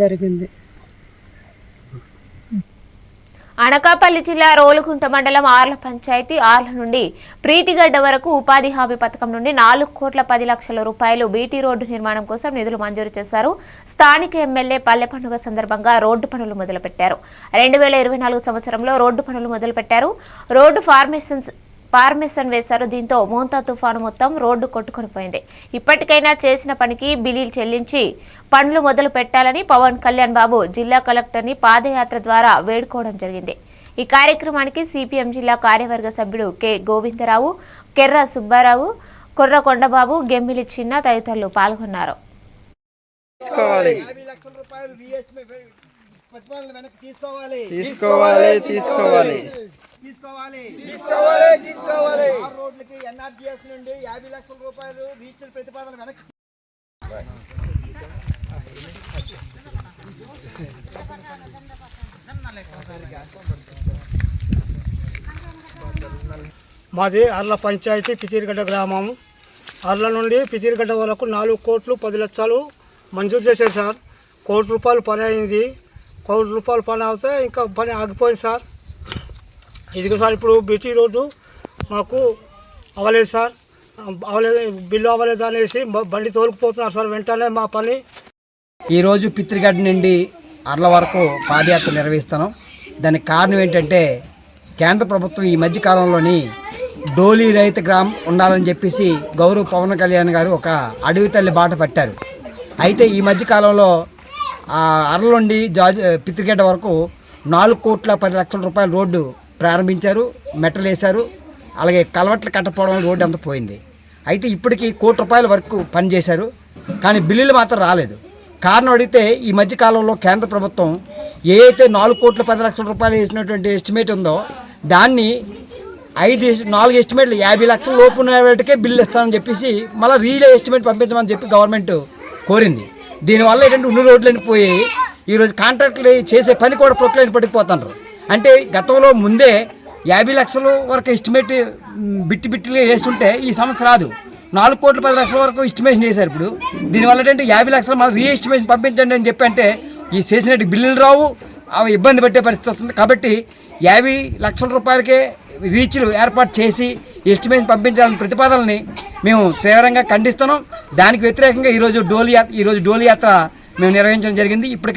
జరిగింది. అనకాపల్లి జిల్లా రోలుగుంట మండలం ఆర్ల పంచాయతీ ఆర్ల నుండి ప్రీతిగడ్డ వరకు ఉపాధి హామీ పథకం నుండి నాలుగు కోట్ల పది లక్షల రూపాయలు బీటీ రోడ్డు నిర్మాణం కోసం నిధులు మంజూరు చేశారు. స్థానిక ఎమ్మెల్యే పల్లె పండుగ సందర్భంగా రోడ్డు పనులు మొదలుపెట్టారు. రెండు వేల ఇరవై నాలుగు సంవత్సరంలో రోడ్డు పనులు మొదలుపెట్టారు. రోడ్డు ఫార్మేషన్ పార్మేషన్ వేశారు. దీంతో మోంతా తుఫాను మొత్తం రోడ్డు కొట్టుకొని పోయింది. ఇప్పటికైనా చేసిన పనికి బిలీలు చెల్లించి పనులు మొదలు పెట్టాలని పవన్ కళ్యాణ్ బాబు జిల్లా కలెక్టర్ని పాదయాత్ర ద్వారా వేడుకోవడం జరిగింది. ఈ కార్యక్రమానికి సిపిఎం జిల్లా కార్యవర్గ సభ్యుడు కె. గోవిందరావు కెర్ర సుబ్బారావు కొర్ర కొండబాబు గెమ్మిలి చిన్న తదితరులు పాల్గొన్నారు. తీసుకోవాలి. తీసుకోవాలి తీసుకోవాలి. తీసుకోవాలి. తీసుకోవాలి తీసుకోవాలి. ఆరు రోడ్లకి ఎన్ఆర్జీఎస్ నుండి యాభై లక్షల రూపాయలు రీచ్ల ప్రతిపాదన వెనక్కి మాది అర్ల పంచాయతీ పితిరిగడ్డ గ్రామం. అర్ల నుండి పితిరిగడ్డ వరకు నాలుగు కోట్లు పది లక్షలు మంజూరు చేశారు సార్. కోటి రూపాయలు పని అయింది. కోటి రూపాయలు పని అవుతే ఇంకా పని ఆగిపోయింది సార్. ఇదిగో సార్ ఇప్పుడు బీటీ రోడ్డు మాకు అవ్వలేదు సార్. అవ్వలేదు బిల్లు అవ్వలేదు అనేసి బండి తోలుకుపోతున్నారు సార్ వెంటనే మా పని. ఈరోజు పిత్రిగడ్డ నుండి అర్ల వరకు పాదయాత్ర నిర్వహిస్తున్నాం. దానికి కారణం ఏంటంటే కేంద్ర ప్రభుత్వం ఈ మధ్యకాలంలోని డోలి డోలీ రైతు గ్రామం ఉండాలని చెప్పేసి గౌరవ్ పవన్ కళ్యాణ్ గారు ఒక అడవి తల్లి బాట పట్టారు. అయితే ఈ మధ్యకాలంలో అర్ల నుండి జాజ్ పిత్రిగడ్డ వరకు నాలుగు కోట్ల పది లక్షల రూపాయల రోడ్డు ప్రారంభించారు మెట్టలు వేశారు అలాగే కలవట్లు కట్టపోవడం వల్ల రోడ్డు అంతా పోయింది. అయితే ఇప్పటికి కోటి రూపాయల వరకు పనిచేశారు కానీ బిల్లులు మాత్రం రాలేదు. కారణం అడిగితే ఈ మధ్య కాలంలో కేంద్ర ప్రభుత్వం ఏ అయితే నాలుగు కోట్ల పది లక్షల రూపాయలు వేసినటువంటి ఎస్టిమేట్ ఉందో దాన్ని ఐదు నాలుగు ఎస్టిమేట్లు యాభై లక్షల లోపు ఉన్నటికే బిల్లు ఇస్తానని చెప్పేసి మళ్ళీ రీలే ఎస్టిమేట్ పంపించమని చెప్పి గవర్నమెంట్ కోరింది. దీనివల్ల ఏంటంటే ఉన్న రోడ్లు పోయాయి ఈరోజు కాంట్రాక్టులు చేసే పని కూడా ప్రొక్లైన్ పడిపోతున్నారు. అంటే గతంలో ముందే యాభై లక్షల వరకు ఎస్టిమేట్ బిట్టి బిట్టిగా వేస్తుంటే ఈ సమస్య రాదు. నాలుగు కోట్ల పది లక్షల వరకు ఎస్టిమేషన్ చేశారు ఇప్పుడు. దీనివల్ల ఏంటంటే యాభై లక్షలు మళ్ళీ రీ ఎస్టిమేషన్ పంపించండి అని చెప్పి అంటే ఈ చేసినట్టు బిల్లులు రావు అవి ఇబ్బంది పెట్టే పరిస్థితి వస్తుంది. కాబట్టి యాభై లక్షల రూపాయలకే రీచ్లు ఏర్పాటు చేసి ఎస్టిమేషన్ పంపించాలని ప్రతిపాదనని మేము తీవ్రంగా ఖండిస్తున్నాం. దానికి వ్యతిరేకంగా ఈరోజు డోలి యాత్ర ఈరోజు డోలి యాత్ర మేము నిర్వహించడం జరిగింది. ఇప్పటికే